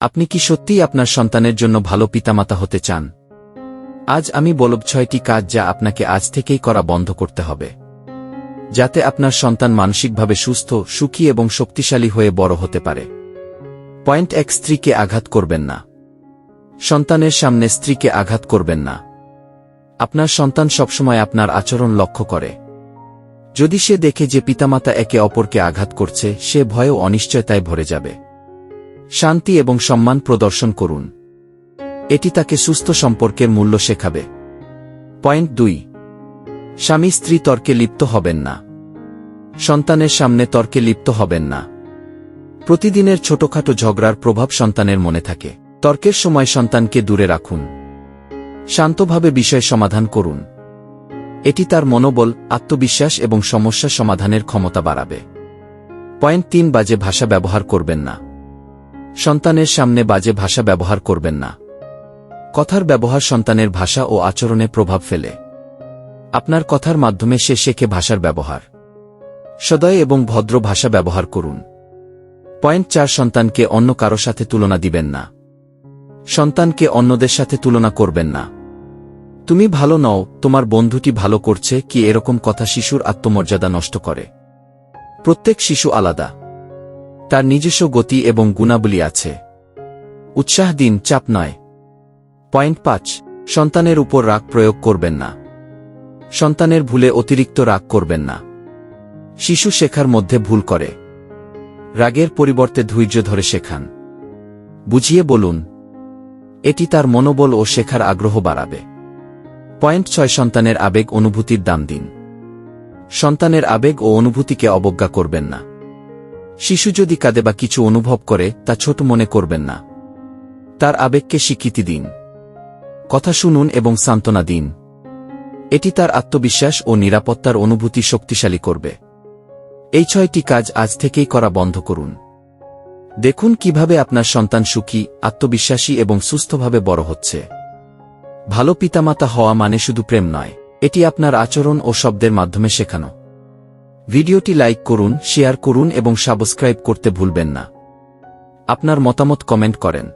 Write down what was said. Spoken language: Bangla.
আপনি কি সত্যিই আপনার সন্তানের জন্য ভালো পিতামাতা হতে চান? আজ আমি বলব ছয়টি কাজ যা আপনাকে আজ থেকেই করা বন্ধ করতে হবে। যাতে আপনার সন্তান মানসিকভাবে সুস্থ, সুখী এবং শক্তিশালী হয়ে বড় হতে পারে। পয়েন্ট এক, স্ত্রীকে আঘাত করবেন না। সন্তানের সামনে স্ত্রীকে আঘাত করবেন না। আপনার সন্তান সবসময় আপনার আচরণ লক্ষ্য করে। যদি সে দেখে যে পিতামাতা একে অপরকে আঘাত করছে, সে ভয় ও অনিশ্চয়তায় ভরে যাবে। শান্তি এবং সম্মান প্রদর্শন করুন। এটি তাকে সুস্থ সম্পর্কের মূল্য শেখাবে। পয়েন্ট দুই। স্বামী স্ত্রী তর্কে লিপ্ত হবেন না। সন্তানের সামনে তর্কে লিপ্ত হবেন না। প্রতিদিনের ছোটখাটো ঝগড়ার প্রভাব সন্তানের মনে থাকে। তর্কের সময় সন্তানকে দূরে রাখুন। শান্তভাবে বিষয় সমাধান করুন। এটি তার মনোবল, আত্মবিশ্বাস এবং সমস্যা সমাধানের ক্ষমতা বাড়াবে। পয়েন্ট তিন বাজে ভাষা ব্যবহার করবেন না। সন্তানের সামনে বাজে ভাষা ব্যবহার করবেন না। কথার ব্যবহার সন্তানের ভাষা ও আচরণে প্রভাব ফেলে। আপনার কথার মাধ্যমে সে শেখে ভাষার ব্যবহার। সদয় এবং ভদ্র ভাষা ব্যবহার করুন। পয়েন্ট চার, সন্তানকে অন্য কারও সাথে তুলনা দিবেন না। সন্তানকে অন্যদের সাথে তুলনা করবেন না। তুমি ভালো নও, তোমার বন্ধুটি ভালো করছে, কি এরকম কথা শিশুর আত্মমর্যাদা নষ্ট করে। প্রত্যেক শিশু আলাদা। তার নিজস্ব গতি এবং গুণাবলী আছে। উৎসাহ দিন, চাপ নয়। পয়েন্ট পাঁচ, সন্তানের উপর রাগ প্রয়োগ করবেন না। সন্তানের ভুলে অতিরিক্ত রাগ করবেন না। শিশু শেখার মধ্যে ভুল করে। রাগের পরিবর্তে ধৈর্য ধরে শেখান। বুঝিয়ে বলুন, এটি তার মনোবল ও শেখার আগ্রহ বাড়াবে। পয়েন্ট ছয়, সন্তানের আবেগ অনুভূতির দাম দিন। সন্তানের আবেগ ও অনুভূতিকে অবজ্ঞা করবেন না। শিশু যদি কাঁদে বা কিছু অনুভব করে, তা ছোট মনে করবেন না। তার আবেগকে স্বীকৃতি দিন। কথা শুনুন এবং সান্ত্বনা দিন। এটি তার আত্মবিশ্বাস ও নিরাপত্তার অনুভূতি শক্তিশালী করবে। এই ছয়টি কাজ আজ থেকেই করা বন্ধ করুন। দেখুন কীভাবে আপনার সন্তান সুখী, আত্মবিশ্বাসী এবং সুস্থভাবে বড় হচ্ছে। ভালো পিতামাতা হওয়া মানে শুধু প্রেম নয়, এটি আপনার আচরণ ও শব্দের মাধ্যমে শেখানো। ভিডিওটি লাইক করুন শেয়ার করুন এবং সাবস্ক্রাইব করতে ভুলবেন না। আপনার মতামত কমেন্ট করেন।